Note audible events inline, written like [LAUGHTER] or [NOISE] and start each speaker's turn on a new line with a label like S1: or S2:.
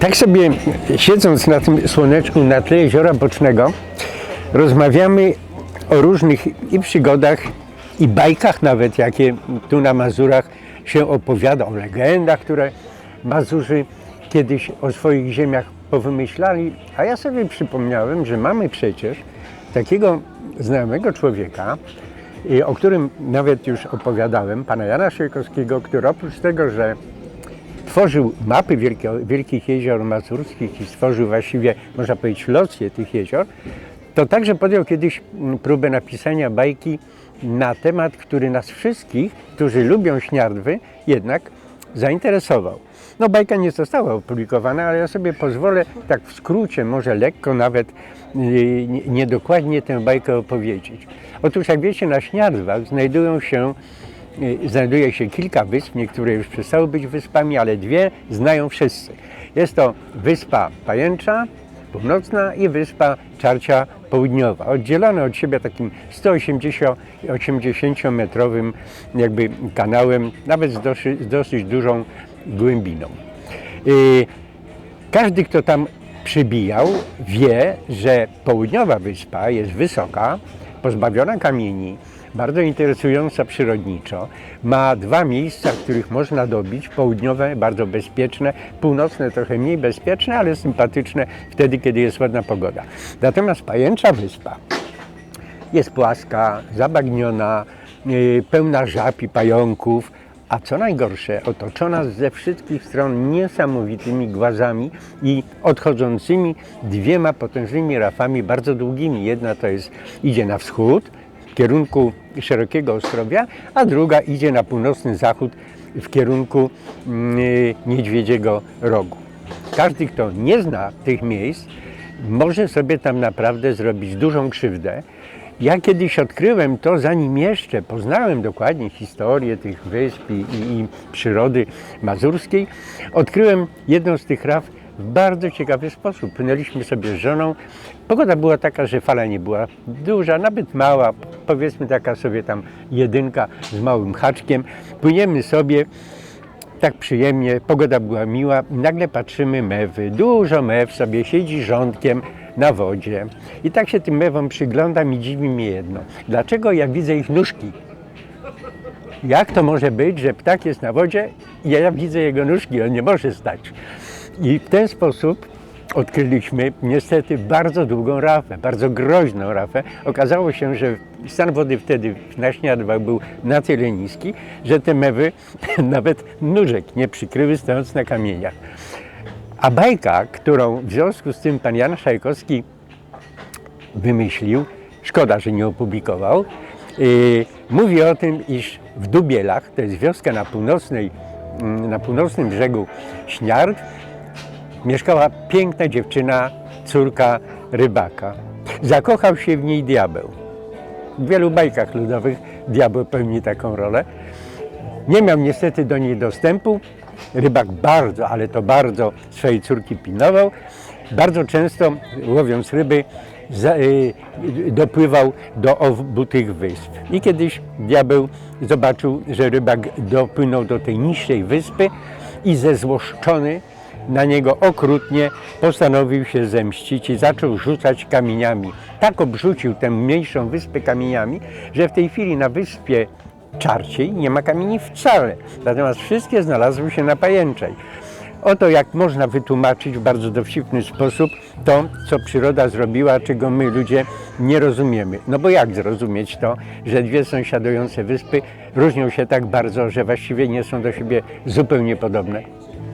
S1: Tak sobie siedząc na tym słoneczku na tle jeziora bocznego, rozmawiamy o różnych i przygodach, i bajkach nawet, jakie tu na Mazurach się opowiada, o legendach, które Mazurzy kiedyś o swoich ziemiach powymyślali. A ja sobie przypomniałem, że mamy przecież takiego znajomego człowieka, o którym nawet już opowiadałem, pana Jana Siekowskiego, który oprócz tego, że tworzył mapy wielkie, wielkich jezior mazurskich i stworzył właściwie, można powiedzieć, losje tych jezior, to także podjął kiedyś mm, próbę napisania bajki na temat, który nas wszystkich, którzy lubią śniardwy, jednak zainteresował. No bajka nie została opublikowana, ale ja sobie pozwolę tak w skrócie, może lekko nawet nie- niedokładnie tę bajkę opowiedzieć. Otóż jak wiecie, na Śniardwach znajdują się Y, znajduje się kilka wysp, niektóre już przestały być wyspami, ale dwie znają wszyscy. Jest to wyspa Pajęcza północna i wyspa Czarcia południowa, oddzielone od siebie takim 180 metrowym jakby kanałem, nawet z dosyć, z dosyć dużą głębiną. Y, Każdy, kto tam przybijał, wie, że południowa wyspa jest wysoka, pozbawiona kamieni, bardzo interesująca przyrodniczo. Ma dwa miejsca, w których można dobić. Południowe, bardzo bezpieczne, północne trochę mniej bezpieczne, ale sympatyczne wtedy, kiedy jest ładna pogoda. Natomiast Pajęcza Wyspa jest płaska, zabagniona, yy, pełna żab i pająków, a co najgorsze, otoczona ze wszystkich stron niesamowitymi głazami i odchodzącymi dwiema potężnymi rafami, bardzo długimi. Jedna to jest, idzie na wschód, kierunku Szerokiego Ostrowia, a druga idzie na północny zachód w kierunku mm, Niedźwiedziego Rogu. Każdy, kto nie zna tych miejsc, może sobie tam naprawdę zrobić dużą krzywdę. Ja kiedyś odkryłem to, zanim jeszcze poznałem dokładnie historię tych wysp i, i przyrody mazurskiej, odkryłem jedną z tych raf w bardzo ciekawy sposób. Płynęliśmy sobie z żoną. Pogoda była taka, że fala nie była duża, nawet mała, powiedzmy taka sobie tam jedynka z małym haczkiem. Płyniemy sobie, tak przyjemnie, pogoda była miła. Nagle patrzymy mewy, dużo mew sobie siedzi rządkiem na wodzie. I tak się tym mewom przyglądam i dziwi mnie jedno. Dlaczego ja widzę ich nóżki? Jak to może być, że ptak jest na wodzie i ja widzę jego nóżki, on nie może stać. I w ten sposób odkryliśmy niestety bardzo długą rafę, bardzo groźną rafę. Okazało się, że stan wody wtedy na Śniadwach był na tyle niski, że te mewy [LAUGHS] nawet nóżek nie przykryły stojąc na kamieniach. A bajka, którą w związku z tym pan Jan Szajkowski wymyślił, szkoda, że nie opublikował, yy, mówi o tym, iż w Dubielach, to jest wioska na, północnej, mm, na północnym brzegu Śniard, mieszkała piękna dziewczyna, córka rybaka. Zakochał się w niej diabeł. W wielu bajkach ludowych diabeł pełni taką rolę. Nie miał niestety do niej dostępu. Rybak bardzo, ale to bardzo swojej córki pilnował. Bardzo często łowiąc ryby y, dopływał do obu tych wysp. I kiedyś diabeł zobaczył, że rybak dopłynął do tej niższej wyspy i zezłoszczony na niego okrutnie postanowił się zemścić i zaczął rzucać kamieniami. Tak obrzucił tę mniejszą wyspę kamieniami, że w tej chwili na wyspie Czarciej nie ma kamieni wcale, natomiast wszystkie znalazły się na Pajęczej. Oto jak można wytłumaczyć w bardzo dowcipny sposób to, co przyroda zrobiła, czego my ludzie nie rozumiemy. No bo jak zrozumieć to, że dwie sąsiadujące wyspy różnią się tak bardzo, że właściwie nie są do siebie zupełnie podobne?